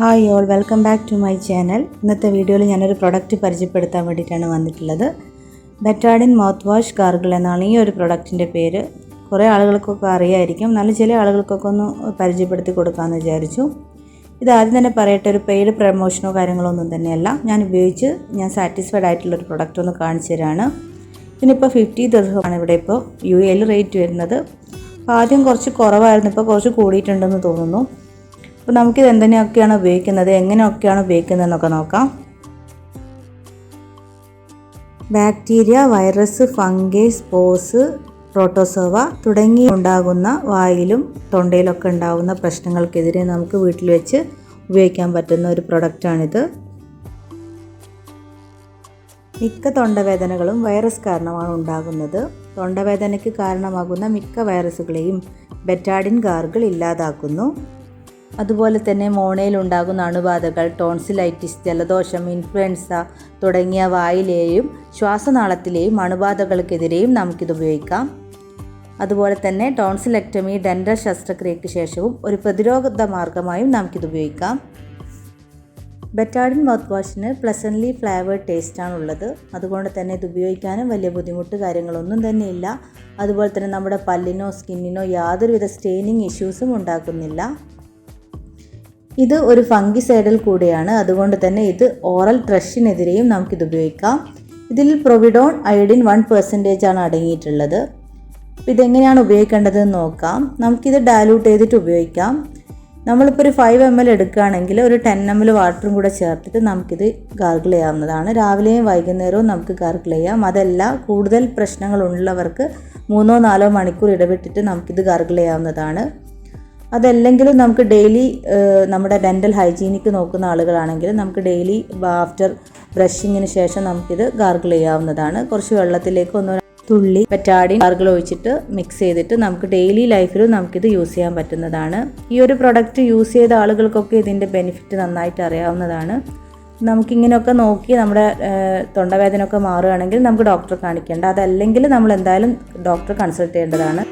Hi all welcome back to my channel ഇന്നത്തെ വീഡിയോയിൽ ഞാനൊരു പ്രൊഡക്റ്റ് പരിചയപ്പെടുത്താൻ വേണ്ടിയിട്ടാണ് വന്നിട്ടുള്ളത്. ബെറ്റാഡിൻ മൗത്ത് വാഷ് ഗാർഗിൾ എന്നാണ് ഈ ഒരു പ്രൊഡക്റ്റിന്റെ പേര്. കുറേ ആളുകൾക്കൊക്കെ അറിയായിരിക്കും. നല്ല ചില ആളുകൾക്കൊക്കെ ഒന്ന് പരിചയപ്പെടുത്തി കൊടുക്കാമെന്ന് വിചാരിച്ചു. ഇത് ആദ്യം തന്നെ പറയട്ടെ ഒരു പെയ്ഡ് പ്രമോഷനോ കാര്യങ്ങളോ ഒന്നും തന്നെയല്ല. ഞാൻ ഉപയോഗിച്ച് ഞാൻ സാറ്റിസ്ഫൈഡ് ആയിട്ടുള്ള ഒരു പ്രൊഡക്റ്റ് ഒന്ന് കാണിച്ചു തരാണ്. ഇതിനിപ്പോൾ ഫിഫ്റ്റി ദിവസമാണ് ഇവിടെ ഇപ്പോൾ യു എൽ റേറ്റ് വരുന്നത്. ആദ്യം കുറച്ച് കുറവായിരുന്നു ഇപ്പോൾ കുറച്ച് കൂടിയിട്ടുണ്ടെന്ന് തോന്നുന്നു. അപ്പോൾ നമുക്കിത് എന്തിനൊക്കെയാണ് ഉപയോഗിക്കുന്നത്? എങ്ങനെയൊക്കെയാണ് ഉപയോഗിക്കുന്നതെന്നൊക്കെ നോക്കാം. Bacteria virus fungi spores protozoa തുടങ്ങി ഉണ്ടാകുന്ന വായിലും തൊണ്ടയിലൊക്കെ ഉണ്ടാകുന്ന പ്രശ്നങ്ങൾക്കെതിരെ നമുക്ക് വീട്ടിൽ വെച്ച് ഉപയോഗിക്കാൻ പറ്റുന്ന ഒരു പ്രൊഡക്റ്റാണിത്. മിക്ക തൊണ്ടവേദനകളും വൈറസ് കാരണമാണ് ഉണ്ടാകുന്നത്. തൊണ്ടവേദനയ്ക്ക് കാരണമാകുന്ന മിക്ക വൈറസുകളെയും ബെറ്റാഡിൻ ഗാർഗിൾ ഇല്ലാതാക്കുന്നു. അതുപോലെ തന്നെ മോണയിൽ ഉണ്ടാകുന്ന അണുബാധകൾ ടോൺസിലൈറ്റിസ് ജലദോഷം ഇൻഫ്ലുവൻസ തുടങ്ങിയ വായിലെയും ശ്വാസനാളത്തിലെയും അണുബാധകൾക്കെതിരെയും നമുക്കിത് ഉപയോഗിക്കാം. അതുപോലെ തന്നെ ടോൺസിലക്ടമി ഡെൻഡർ ശസ്ത്രക്രിയയ്ക്ക് ശേഷവും ഒരു പ്രതിരോധ മാർഗമായും നമുക്കിത് ഉപയോഗിക്കാം. ബെറ്റാഡിൻ മൗത്ത് വാഷിന് പ്ലസന്റ്ലി ഫ്ലേവേർഡ് ടേസ്റ്റാണ് ഉള്ളത് അതുകൊണ്ട് തന്നെ ഇത് ഉപയോഗിക്കാനും വലിയ ബുദ്ധിമുട്ട് കാര്യങ്ങളൊന്നും തന്നെ ഇല്ല അതുപോലെ തന്നെ നമ്മുടെ പല്ലിനോ സ്കിന്നിനോ യാതൊരുവിധ സ്റ്റെയിനിങ് ഇഷ്യൂസും ഉണ്ടാക്കുന്നില്ല. ഇത് ഒരു ഫംഗിസൈഡൽ കൂടിയാണ്. അതുകൊണ്ട് തന്നെ ഇത് ഓറൽ ട്രഷിനെതിരെയും നമുക്കിത് ഉപയോഗിക്കാം. ഇതിൽ പ്രൊവിഡോൺ അയഡിൻ വൺ പെർസെന്റേജ് ആണ് അടങ്ങിയിട്ടുള്ളത്. അപ്പോൾ ഇതെങ്ങനെയാണ് ഉപയോഗിക്കേണ്ടതെന്ന് നോക്കാം. നമുക്കിത് ഡയലൂട്ട് ചെയ്തിട്ട് ഉപയോഗിക്കാം. നമ്മളിപ്പോൾ ഒരു ഫൈവ് എം എൽ എടുക്കുകയാണെങ്കിൽ ഒരു ടെൻ എം എൽ വാട്ടറും കൂടെ ചേർത്തിട്ട് നമുക്കിത് ഗാർഗിൾ ചെയ്യാവുന്നതാണ്. രാവിലെയും വൈകുന്നേരവും നമുക്ക് ഗാർഗിൾ ചെയ്യാം. അതല്ല കൂടുതൽ പ്രശ്നങ്ങളുള്ളവർക്ക് മൂന്നോ നാലോ മണിക്കൂർ ഇടവിട്ടിട്ട് നമുക്കിത് ഗാർഗിൾ ചെയ്യാവുന്നതാണ്. അതല്ലെങ്കിലും നമുക്ക് ഡെയിലി നമ്മുടെ ഡെന്റൽ ഹൈജീനിക്ക് നോക്കുന്ന ആളുകളാണെങ്കിൽ നമുക്ക് ഡെയിലി ആഫ്റ്റർ ബ്രഷിങ്ങിന് ശേഷം നമുക്കിത് ഗാർഗിൾ ചെയ്യാവുന്നതാണ്. കുറച്ച് വെള്ളത്തിലേക്ക് ഒന്ന് തുള്ളി പറ്റാടി ഗാർഗിൾ ഒഴിച്ചിട്ട് മിക്സ് ചെയ്തിട്ട് നമുക്ക് ഡെയിലി ലൈഫിലും നമുക്കിത് യൂസ് ചെയ്യാൻ പറ്റുന്നതാണ്. ഈ ഒരു പ്രൊഡക്റ്റ് യൂസ് ചെയ്ത ആളുകൾക്കൊക്കെ ഇതിന്റെ ബെനിഫിറ്റ് നന്നായിട്ട് അറിയാവുന്നതാണ്. നമുക്കിങ്ങനെയൊക്കെ നോക്കി നമ്മുടെ തൊണ്ടവേദന ഒക്കെ മാറുകയാണെങ്കിൽ നമുക്ക് ഡോക്ടറെ കാണിക്കേണ്ട. അതല്ലെങ്കിൽ നമ്മൾ എന്തായാലും ഡോക്ടറെ കൺസൾട്ട് ചെയ്യേണ്ടതാണ്.